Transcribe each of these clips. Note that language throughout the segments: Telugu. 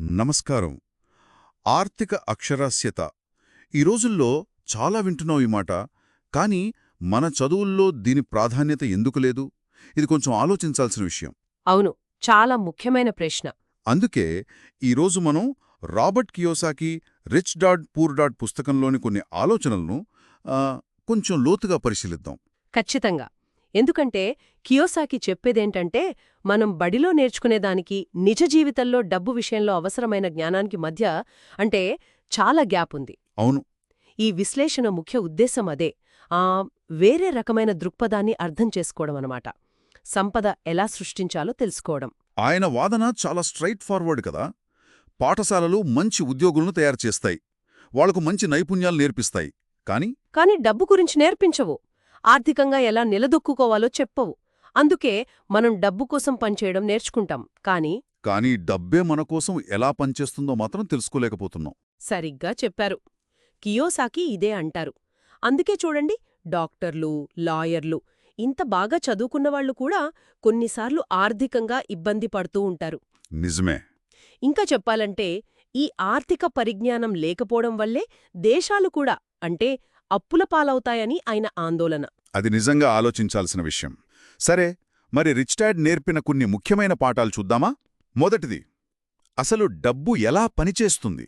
నమస్కారం. ఆర్థిక అక్షరాస్యత. ఈ రోజుల్లో చాలా వింటున్నాం ఈ మాట కానీ మన చదువుల్లో దీని ప్రాధాన్యత ఎందుకు లేదు? ఇది కొంచెం ఆలోచించాల్సిన విషయం. అవును చాలా ముఖ్యమైన ప్రశ్న. అందుకే ఈరోజు మనం Robert Kiyosaki rich dad poor dad పుస్తకంలోని కొన్ని ఆలోచనలను కొంచెం లోతుగా పరిశీలిద్దాం. ఖచ్చితంగా. ఎందుకంటే కియోసాకి చెప్పేదేంటంటే మనం బడిలో నేర్చుకునేదానికి నిజ జీవితంలో డబ్బు విషయంలో అవసరమైన జ్ఞానానికి మధ్య అంటే చాలా గ్యాప్ ఉంది. అవును. ఈ విశ్లేషణ ముఖ్య ఉద్దేశం అదే. ఆ వేరే రకమైన దృక్పథాన్ని అర్థం చేసుకోవడం అనమాట సంపద ఎలా సృష్టించాలో తెలుసుకోవడం. ఆయన వాదన చాలా స్ట్రైట్ ఫార్వర్డ్ కదా. పాఠశాలలు మంచి ఉద్యోగులను తయారు చేస్తాయి. వాళ్ళకు మంచి నైపుణ్యాలు నేర్పిస్తాయి. కానీ కాని డబ్బు గురించి నేర్పించవు. ఆర్థికంగా ఎలా నిలదొక్కుకోవాలో చెప్పవు. అందుకే మనం డబ్బు కోసం పనిచేయడం నేర్చుకుంటాం. కానీ కానీ డబ్బే మన కోసం ఎలా పనిచేస్తుందో మాత్రం తెలుసుకోలేకపోతున్నాం. సరిగ్గా చెప్పారు. కియోసాకి ఇదే అంటారు. అందుకే చూడండి డాక్టర్లు లాయర్లు ఇంత బాగా చదువుకున్నవాళ్ళు కూడా కొన్నిసార్లు ఆర్థికంగా ఇబ్బంది పడుతూ ఉంటారు. నిజమే. ఇంకా చెప్పాలంటే ఈ ఆర్థిక పరిజ్ఞానం లేకపోవడం వల్లే దేశాలు కూడా అంటే అప్పుల పాలవుతాయని ఆయన ఆందోళన. అది నిజంగా ఆలోచించాల్సిన విషయం. సరే మరి రిచ్ డాడ్ నేర్పిన కొన్ని ముఖ్యమైన పాఠాలు చూద్దామా? మొదటిది అసలు డబ్బు ఎలా పనిచేస్తుంది?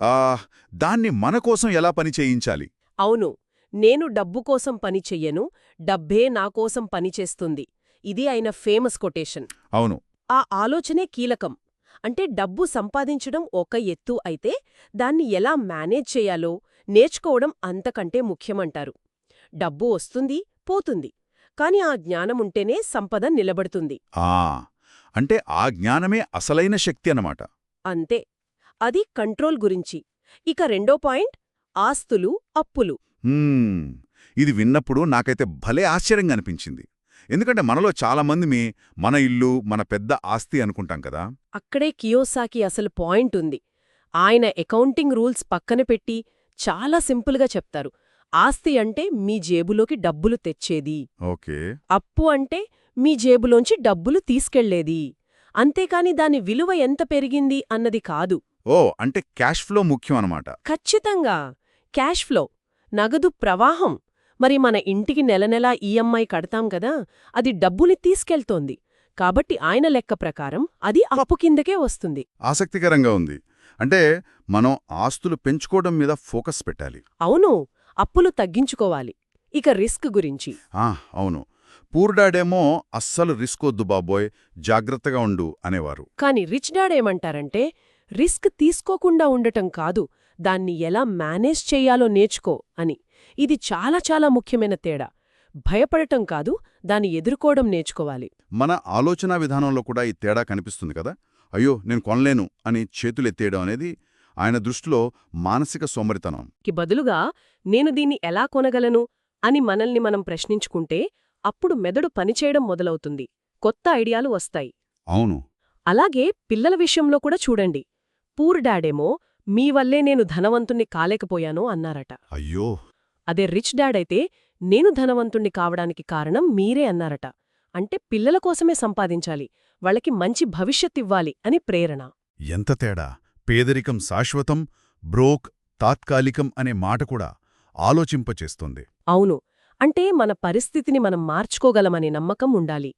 ఆ దాన్ని మన కోసం ఎలా పని చేయించాలి? అవును నేను డబ్బు కోసం పని చెయ్యను డబ్బే నా కోసం పనిచేస్తుంది ఇది ఆయన ఫేమస్ కొటేషన్. అవును. ఆ ఆలోచనే కీలకం. అంటే డబ్బు సంపాదించడం ఒక ఎత్తు అయితే దాన్ని ఎలా మేనేజ్ చేయాలో నేర్చుకోవడం అంతకంటే ముఖ్యమంటారు. డబ్బు వస్తుంది పోతుంది. కాని ఆ జ్ఞానముంటేనే సంపద నిలబడుతుంది. ఆ అంటే ఆ జ్ఞానమే అసలైన శక్తి అన్నమాట. అంతే. అది కంట్రోల్ గురించి. ఇక రెండో పాయింట్ ఆస్తులు అప్పులు. ఇది విన్నప్పుడు నాకైతే భలే ఆశ్చర్యంగా అనిపించింది. ఎందుకంటే మనలో చాలామంది మీ మన ఇల్లు మన పెద్ద ఆస్తి అనుకుంటాం కదా. అక్కడే కియోసాకి అసలు పాయింట్ ఉంది. ఆయన అకౌంటింగ్ రూల్స్ పక్కన పెట్టి చాలా సింపుల్గా చెప్తారు. ఆస్తి అంటే మీ జేబులోకి డబ్బులు తెచ్చేది. ఓకే. అప్పు అంటే మీ జేబులోంచి డబ్బులు తీసుకెళ్ళేది. అంతేకాని దాని విలువ ఎంత పెరిగింది అన్నది కాదు. ఓ అంటే క్యాష్ ఫ్లో ముఖ్యం అన్నమాట. ఖచ్చితంగా. Cash flow. నగదు ప్రవాహం. మరి మన ఇంటికి నెలనెలా ఈఎంఐ కడతాం కదా అది డబ్బుని తీసుకెళ్తోంది. కాబట్టి ఆయన లెక్క ప్రకారం అది అప్పు కిందకే వస్తుంది. ఆసక్తికరంగా ఉంది. అంటే మనం ఆస్తులు పెంచుకోవడం మీద ఫోకస్ పెట్టాలి. అవును అప్పులు తగ్గించుకోవాలి. ఇక రిస్క్ గురించి. ఆ అవును. పూర్ డాడేమో అస్సలు రిస్క్ వద్దు బాబోయ్ జాగ్రత్తగా ఉండు అనేవారు. కాని రిచ్ డాడ్ ఏమంటారంటే రిస్క్ తీసుకోకుండా ఉండటం కాదు దాన్ని ఎలా మేనేజ్ చెయ్యాలో నేర్చుకో అని. ఇది చాలా చాలా ముఖ్యమైన తేడా. భయపడటం కాదు దాన్ని ఎదుర్కోవడం నేర్చుకోవాలి. మన ఆలోచనా విధానంలో కూడా ఈ తేడా కనిపిస్తుంది కదా? అయ్యో నేను కొనలేను అని చేతులెత్తేయడం అనేది ఆయన దృష్టిలో మానసిక సోమరితనం. కి బదులుగా నేను దీన్ని ఎలా కొనగలను అని మనల్ని మనం ప్రశ్నించుకుంటే అప్పుడు మెదడు పనిచేయడం మొదలవుతుంది. కొత్త ఐడియాలు వస్తాయి. అవును. అలాగే పిల్లల విషయంలో కూడా చూడండి. పూర్ డాడేమో మీ వల్లే నేను ధనవంతుణ్ణి కాలేకపోయాను అన్నారట. అయ్యో. అదే రిచ్ డాడ్ అయితే నేను ధనవంతుణ్ణి కావడానికి కారణం మీరే అన్నారట. అంటే పిల్లల కోసమే సంపాదించాలి వాళ్ళకి మంచి భవిష్యత్తివ్వాలి అని ప్రేరణ. ఎంత తేడా? పేదరికం శాశ్వతం బ్రోక్ తాత్కాలికం అనే మాట కూడా ఆలోచింపచేస్తుంది. అవును. అంటే మన పరిస్థితిని మనం మార్చుకోగలమనే నమ్మకం ఉండాలి.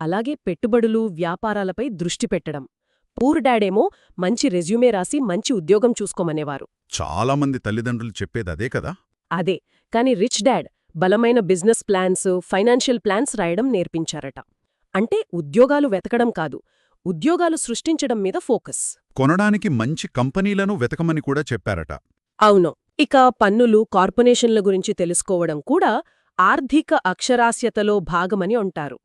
అలాగే పెట్టుబడులు వ్యాపారాలపై దృష్టి పెట్టడం. పూర్ డాడేమో మంచి రెజ్యూమే రాసి మంచి ఉద్యోగం చూసుకోమనేవారు. చాలామంది తల్లిదండ్రులు చెప్పేదదే కదా? అదే. కాని రిచ్ డాడ్ బలమైన బిజినెస్ ప్లాన్స్ ఫైనాన్షియల్ ప్లాన్స్ రాయడం నేర్పించారట. అంటే ఉద్యోగాలు వెతకడం కాదు ఉద్యోగాలు సృష్టించడం మీద ఫోకస్. కొనడానికి మంచి కంపెనీలను వెతకమని కూడా చెప్పారట. అవును ఇక పన్నులు కార్పొరేషన్ల గురించి తెలుసుకోవడం కూడా ఆర్థిక అక్షరాస్యతలో భాగమని అంటారు.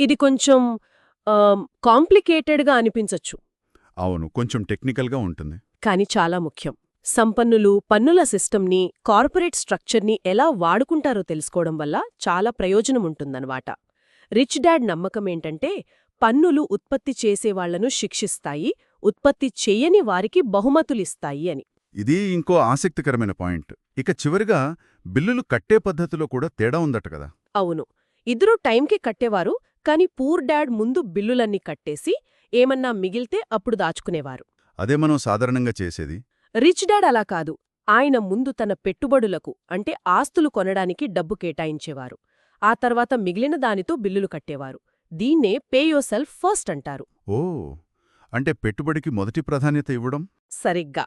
ఇది కొంచెం కాంప్లికేటెడ్గా అనిపించచ్చు. అవును కొంచెం టెక్నికల్గా ఉంటుంది. కాని చాలా ముఖ్యం. సంపన్నులు పన్నుల సిస్టమ్ని కార్పొరేట్ స్ట్రక్చర్ని ఎలా వాడుకుంటారో తెలుసుకోవడం వల్ల చాలా ప్రయోజనముంటుందన్నమాట. రిచ్ డాడ్ నమ్మకమేంటంటే పన్నులు ఉత్పత్తి చేసేవాళ్ళను శిక్షిస్తాయి ఉత్పత్తి చెయ్యని వారికి బహుమతులిస్తాయి అని. ఇది ఇంకో ఆసక్తికరమైన పాయింట్. ఇక చివరిగా బిల్లులు కట్టే పద్ధతిలో కూడా తేడా ఉందట కదా. అవును. ఇద్దరూ టైంకి కట్టేవారు కాని పూర్ డాడ్ ముందు బిల్లులన్నీ కట్టేసి ఏమన్నా మిగిల్తే అప్పుడు దాచుకునేవారు. అదే మనం సాధారణంగా చేసేది. రిచ్ డాడ్ అలా కాదు. ఆయన ముందు తన పెట్టుబడులకు అంటే ఆస్తులు కొనడానికి డబ్బు కేటాయించేవారు. ఆ తర్వాత మిగిలిన దానితో బిల్లులు కట్టేవారు. దీన్నే పే యోర్ సెల్ఫ్ ఫస్ట్ అంటారు. ఓ! అంటే పెట్టుబడికి మొదటి ప్రాధాన్యత ఇవ్వడం? సరిగ్గా.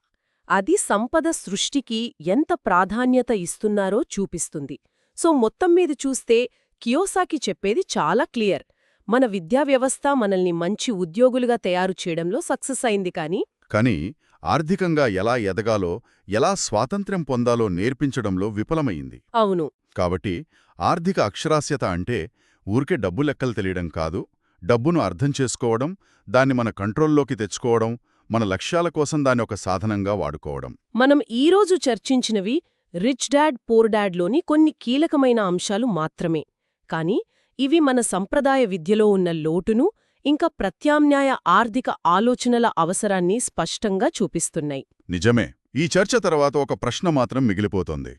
అది సంపద సృష్టికి ఎంత ప్రాధాన్యత ఇస్తున్నారో చూపిస్తుంది. సో మొత్తం మీద చూస్తే కియోసాకి చెప్పేది చాలా క్లియర్. మన విద్యా వ్యవస్థ మనల్ని మంచి ఉద్యోగులుగా తయారు చేయడంలో సక్సెస్ అయింది కానీ కానీ ఆర్థికంగా ఎలా ఎదగాలో ఎలా స్వాతంత్ర్యం పొందాలో నేర్పించడంలో విఫలమైంది అవును. కాబట్టి ఆర్థిక అక్షరాస్యత అంటే ఊరికే డబ్బు లెక్కలు తెలియడం కాదు. డబ్బును అర్థం చేసుకోవడం దాన్ని మన కంట్రోల్లోకి తెచ్చుకోవడం మన లక్ష్యాల కోసం దాన్ని ఒక సాధనంగా వాడుకోవడం. మనం ఈరోజు చర్చించినవి రిచ్ డాడ్ పోర్ డాడ్లోని కొన్ని కీలకమైన అంశాలు మాత్రమే. కాని ఇవి మన సంప్రదాయ విద్యలో ఉన్న లోటును ఇంకా ప్రత్యామ్నాయ ఆర్థిక ఆలోచనల అవసరాన్ని స్పష్టంగా చూపిస్తున్నాయి. నిజమే. ఈ చర్చ తర్వాత ఒక ప్రశ్న మాత్రం మిగిలిపోతోంది.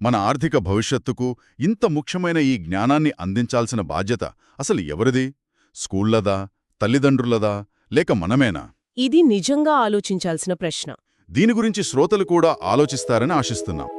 మన ఆర్థిక భవిష్యత్తుకు ఇంత ముఖ్యమైన ఈ జ్ఞానాన్ని అందించాల్సిన బాధ్యత అసలు ఎవరిది? స్కూళ్ళదా తల్లిదండ్రులదా? లేక మనమేనా? ఇది నిజంగా ఆలోచించాల్సిన ప్రశ్న. దీని గురించి శ్రోతలు కూడా ఆలోచిస్తారని ఆశిస్తున్నాం.